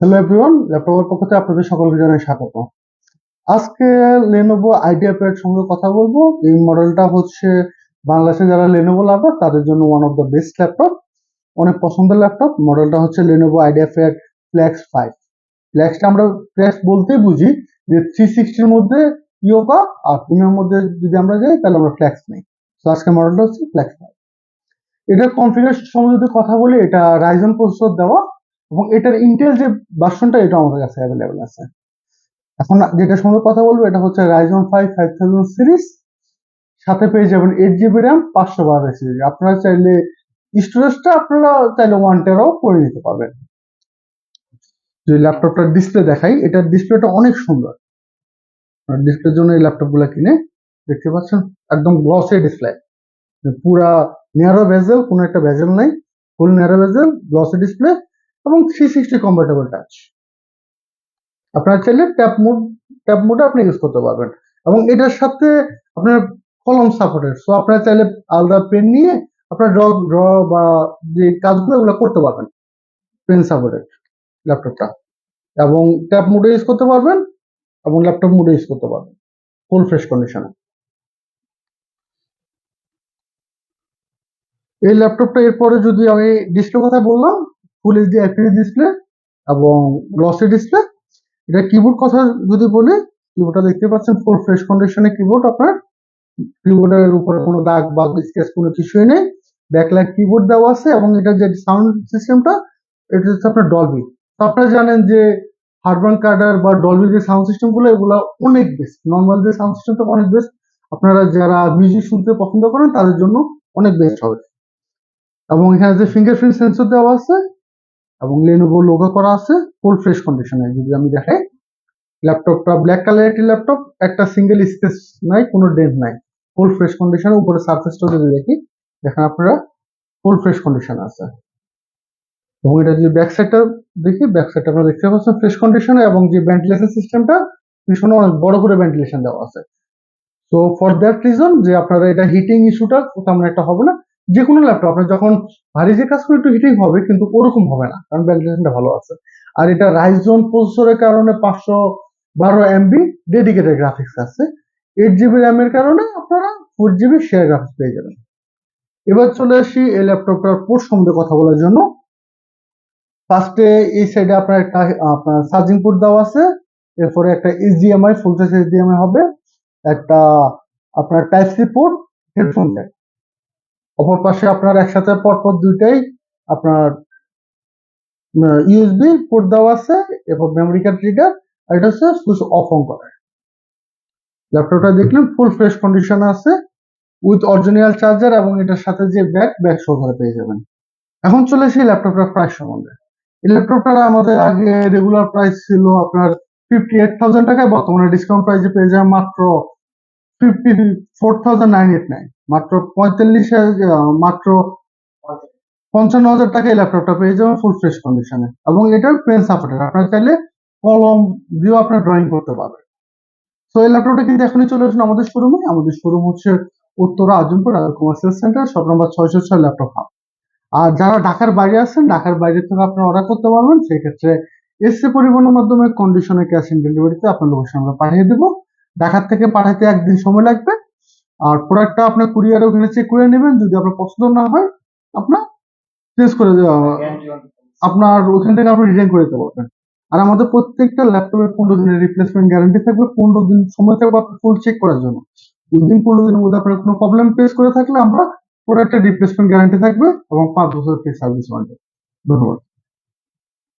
Hello everyone ল্যাপটপের পক্ষ থেকে আপনাদের সকলকে জানাই স্বাগত। আজকে লেনোভো আইডিয়া প্যাড সঙ্গে কথা বলব। এই মডেলটা হচ্ছে বাংলাদেশে যারা লেনোভো লাভার তাদের জন্য one of the best laptop অনেক পছন্দের ল্যাপটপ মডেলটা হচ্ছে Lenovo IdeaPad Flex five ফ্ল্যাক্সটা আমরা ফ্ল্যাক্স বলতেই বুঝি যে থ্রি সিক্সটির মধ্যে ইয়োগা আর প্রিমিয়ার মধ্যে যদি আমরা যাই, তাহলে আমরা ফ্ল্যাক্স নেই। তো আজকে মডেলটা হচ্ছে ফ্ল্যাক্স ফাইভ এটার কনফিগারেশন সম্বন্ধে যদি কথা বলি, এটা রাইজন প্রসেসর দেওয়া। এবং এটার ইন্টেল যে ভার্সনটা এটা আমাদের কাছে অ্যাভেলেবেল আছে। এখন যেটা সম্বন্ধে কথা বলব, এটা হচ্ছে Ryzen five five thousand series সাথে পেয়ে যাবেন এইট জিবি র্যাম পাঁচশো বারো সিরিজ আপনারা চাইলে স্টোরেজটা আপনারা চাইলে ওয়ান টেরাও করে নিতে পারবেন। যদি ল্যাপটপটার ডিসপ্লে দেখাই, এটার ডিসপ্লেটা অনেক সুন্দর। ডিসপ্লের জন্য এই ল্যাপটপগুলা কিনে দেখতে পাচ্ছেন, একদম গ্লসি ডিসপ্লে পুরা ন্যারো ভেজেল কোনো একটা ভেজেল নাই full narrow bezel glossy display এবং থ্রি সিক্সটি কম্পার্টেবল টাচ আপনার চাইলে ট্যাপ মোড ট্যাপ মোডে আপনি ইউজ করতে পারবেন। এবং এটার সাথে আপনার কলম সাপোর্টেড সো আপনার চাইলে আলাদা পেন নিয়ে আপনার ড্র ড্র বা যে কাজগুলো ওগুলো করতে পারবেন। পেন সাপোর্টেড ল্যাপটপটা এবং ট্যাপ মোডে ইউজ করতে পারবেন এবং ল্যাপটপ মোডে ইউজ করতে পারবেন। ফুল ফ্রেশ কন্ডিশনে এই ল্যাপটপটা এরপরে যদি আমি ডিসপ্লে কথা বললাম ফুল এইচডি এফপিডি ডিসপ্লে এবং গ্লসি ডিসপ্লে এটা কিবোর্ড কথা যদি বলি কিবোর্ডটা দেখতে পাচ্ছেন ফুল ফ্রেশ কন্ডিশনে কিবোর্ড আপনার। কিবোর্ডের উপরে কোনো দাগ বা স্কেচ কোনো কিছুই নেই। ব্যাকলাইট কিবোর্ড দেওয়া আছে এবং এটা যে সাউন্ড সিস্টেমটা এটা হচ্ছে আপনার ডলবি তো আপনারা জানেন যে হারবান কার্ডার বা ডলবি যে সাউন্ড সিস্টেমগুলো, এগুলো অনেক বেস্ট নর্মাল যে সাউন্ড সিস্টেমটা অনেক বেস্ট আপনারা যারা মিউজিক শুনতে পছন্দ করেন, তাদের জন্য অনেক বেস্ট হবে। এবং এখানে যে ফিঙ্গারপ্রিন্ট সেন্সর দেওয়া আছে এবং লেনোভো লোগো করা আছে ফুল ফ্রেশ কন্ডিশনে যদি আমি দেখাই ল্যাপটপটা ব্ল্যাক কালার একটি ল্যাপটপ একটা সিঙ্গেল স্পেস নাই, কোনো ডেন্ট নাই। ফুল ফ্রেশ কন্ডিশনে উপরে সার্ফেসটা যদি দেখি, দেখেন আপনারা ফুল ফ্রেশ কন্ডিশন আছে। এবং এটা যদি ব্যাক সাইডটা দেখি ব্যাক সাইডটা আপনারা দেখতে পাচ্ছেন ফ্রেশ কন্ডিশনে এবং যে ভেন্টিলেশন সিস্টেমটা পিছনে অনেক বড় করে ভেন্টিলেশন দেওয়া আছে। তো ফর দ্যাট রিজন যে আপনারা এটা হিটিং ইস্যুটা তেমন একটা হবে না যে কোনো ল্যাপটপ আপনার যখন ভারী যে কাজ করে একটু হিটিং হবে, কিন্তু ওরকম হবে না, কারণ ভেন্টিলেশনটা ভালো আছে। আর এটা রাইজন প্রসেসরের কারণে পাঁচশো বারো এমবি ডেডিকেটেড গ্রাফিক্স আছে। এইট জিবি র্যামের কারণে আপনারা ফোর জিবি শেয়ার গ্রাফিক্স পেয়ে যাবেন। এবার চলে আসি এই ল্যাপটপটার পোর্ট সম্বন্ধে কথা বলার জন্য। ফার্স্টে এই সাইডে আপনার একটা, আপনার চার্জিং পোর্ট দেওয়া আছে। এরপরে একটা এইচডিএমআই ফুল সাইজ এইচডিএমআই হবে। একটা আপনার type C port headphone jack অপর পাশে আপনার একসাথে পরপর দুইটাই আপনার ইউএসবি পোর্ট দেওয়া আছে এবং মেমোরি কার্ড রিডার আর এটা হচ্ছে সুইচ অফ অন করার ল্যাপটপটা দেখলেন ফুল ফ্রেশ কন্ডিশন আছে উইথ অরিজিনাল চার্জার এবং এটার সাথে যে ব্যাগ ব্যাগ সহকারে পেয়ে যাবেন। এখন চলে এসে ল্যাপটপটার প্রাইস সম্বন্ধে। এই ল্যাপটপটার আমাদের আগে রেগুলার প্রাইস ছিল আপনার ফিফটি এইট থাউজেন্ড টাকায়, বর্তমানে ডিসকাউন্ট প্রাইসে পেয়ে যাবেন মাত্র fifty four thousand nine eight nine মাত্র পঁয়তাল্লিশ মাত্র পঞ্চান্ন হাজার টাকায় ল্যাপটপটা পেয়ে যাবেন ফুল ফ্রেশ কন্ডিশনে এবং এটার পেন সাপোর্টেড আপনার চাইলে কলম দিয়েও আপনার ড্রয়িং করতে পারবেন। তো এই ল্যাপটপটা কিন্তু এখনই চলে আসুন আমাদের শোরুমে আমাদের শোরুম হচ্ছে উত্তরা আজমপুর কমার্সিয়াল সেন্টার সব নম্বর ছয়শো ছয় ল্যাপটপ হাব আর যারা ঢাকার বাইরে আছেন, ঢাকার বাইরে থেকে আপনারা অর্ডার করতে পারবেন। সেই ক্ষেত্রে এসসি পরিবহনের মাধ্যমে কন্ডিশনে ক্যাশ অন ডেলিভারিতে আপনার লোকেশন আমরা পাঠিয়ে দেবো। ঢাকার থেকে পাঠাতে একদিন সময় লাগবে। আর প্রোডাক্টটা আপনার কুরিয়ারে ওখানে চেক করে নেবেন, যদি আপনার পছন্দ না হয়, আপনার চেঞ্জ করে দেওয়া আপনার ওখান থেকে আপনি রিটার্ন করে দিতে পারবেন। আর আমাদের প্রত্যেকটা ল্যাপটপের পনেরো দিনের রিপ্লেসমেন্ট গ্যারান্টি থাকবে, পনেরো দিন সময় থাকবে আপনার ফুল চেক করার জন্য। উইদিন পনেরো দিনের মধ্যে আপনার কোনো প্রবলেম ফেস করে থাকলে আমরা প্রোডাক্টের রিপ্লেসমেন্ট গ্যারান্টি থাকবে এবং পাঁচ বছর ফ্রি সার্ভিস ওয়ারেন্টি ধন্যবাদ।